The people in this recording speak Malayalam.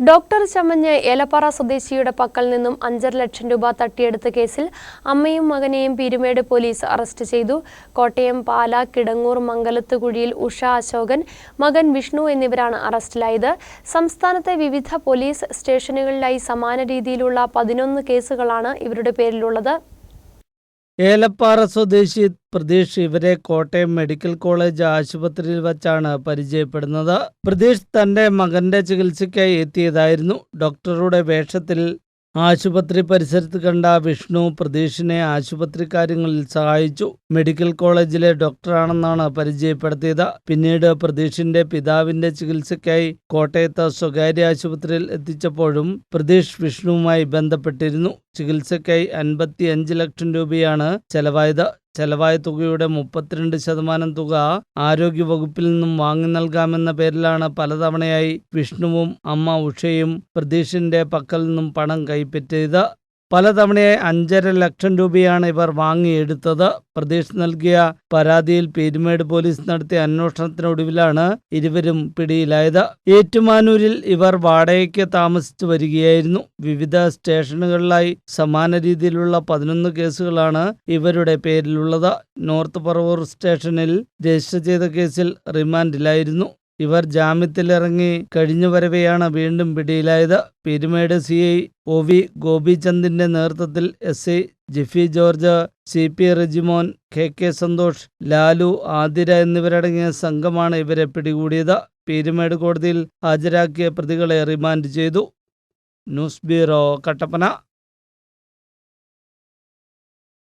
ഡോക്ടർ ചമഞ്ഞ് ഏലപ്പാറ സ്വദേശിയുടെ പക്കൽ നിന്നും അഞ്ചര ലക്ഷം രൂപ തട്ടിയെടുത്ത കേസിൽ അമ്മയും മകനെയും പീരുമേട് പോലീസ് അറസ്റ്റ് ചെയ്തു. കോട്ടയം പാല കിടങ്ങൂർ മംഗലത്തുകുഴിയിൽ ഉഷ അശോകൻ മകൻ വിഷ്ണു എന്നിവരാണ് അറസ്റ്റിലായത്. സംസ്ഥാനത്തെ വിവിധ പോലീസ് സ്റ്റേഷനുകളിലായി സമാന രീതിയിലുള്ള പതിനൊന്ന് കേസുകളാണ് ഇവരുടെ പേരിലുള്ളത്. ഏലപ്പാറ സ്വദേശി പ്രതീഷ് ഇവരെ കോട്ടയം മെഡിക്കൽ കോളേജ് ആശുപത്രിയിൽ വച്ചാണ് പരിചയപ്പെടുന്നത്. പ്രതീഷ് തന്റെ മകന്റെ ചികിത്സയ്ക്കായി എത്തിയതായിരുന്നു. ഡോക്ടറുടെ വേഷത്തിൽ ആശുപത്രി പരിസരത്ത് കണ്ട വിഷ്ണു പ്രതീഷിനെ ആശുപത്രി കാര്യങ്ങളിൽ സഹായിച്ചു. മെഡിക്കൽ കോളേജിലെ ഡോക്ടറാണെന്നാണ് പരിചയപ്പെടുത്തിയത്. പിന്നീട് പ്രതീഷിന്റെ പിതാവിന്റെ ചികിത്സയ്ക്കായി കോട്ടയത്ത് സ്വകാര്യ ആശുപത്രിയിൽ എത്തിച്ചപ്പോഴും പ്രതീഷ് വിഷ്ണുവുമായി ബന്ധപ്പെട്ടിരുന്നു. ചികിത്സയ്ക്കായി അൻപത്തി അഞ്ച് ലക്ഷം രൂപയാണ് ചെലവായത്. ചെലവായ തുകയുടെ മുപ്പത്തിരണ്ട് ശതമാനം തുക ആരോഗ്യവകുപ്പിൽ നിന്നും വാങ്ങി നൽകാമെന്ന പേരിലാണ് പലതവണയായി വിഷ്ണുവും അമ്മ ഉഷയും പ്രതീഷിന്റെ പക്കൽ നിന്നും പണം കൈപ്പറ്റിയത്. പലതവണയായി അഞ്ചര ലക്ഷം രൂപയാണ് ഇവർ വാങ്ങിയെടുത്തത്. പ്രതീഷ് നൽകിയ പരാതിയിൽ പീരുമേട് പോലീസ് നടത്തിയ അന്വേഷണത്തിനൊടുവിലാണ് ഇരുവരും പിടിയിലായത്. ഏറ്റുമാനൂരിൽ ഇവർ വാടകയ്ക്ക് താമസിച്ചു വരികയായിരുന്നു. വിവിധ സ്റ്റേഷനുകളിലായി സമാന രീതിയിലുള്ള പതിനൊന്ന് കേസുകളാണ് ഇവരുടെ പേരിലുള്ളത്. നോർത്ത് പറവൂർ സ്റ്റേഷനിൽ രജിസ്റ്റർ ചെയ്ത കേസിൽ റിമാൻഡിലായിരുന്നു. ഇവർ ജാമ്യത്തിലിറങ്ങി കഴിഞ്ഞു വരവെയാണ് വീണ്ടും പിടിയിലായത്. Perumed C I O V ഗോപിചന്ദിന്റെ നേതൃത്വത്തിൽ S I Jifi George C P Rejimon K K Santhosh Lalu Athira എന്നിവരടങ്ങിയ സംഘമാണ് ഇവരെ പിടികൂടിയത്. പീരുമേട് കോടതിയിൽ ഹാജരാക്കിയ പ്രതികളെ റിമാൻഡ് ചെയ്തു. News bureau Kattappana.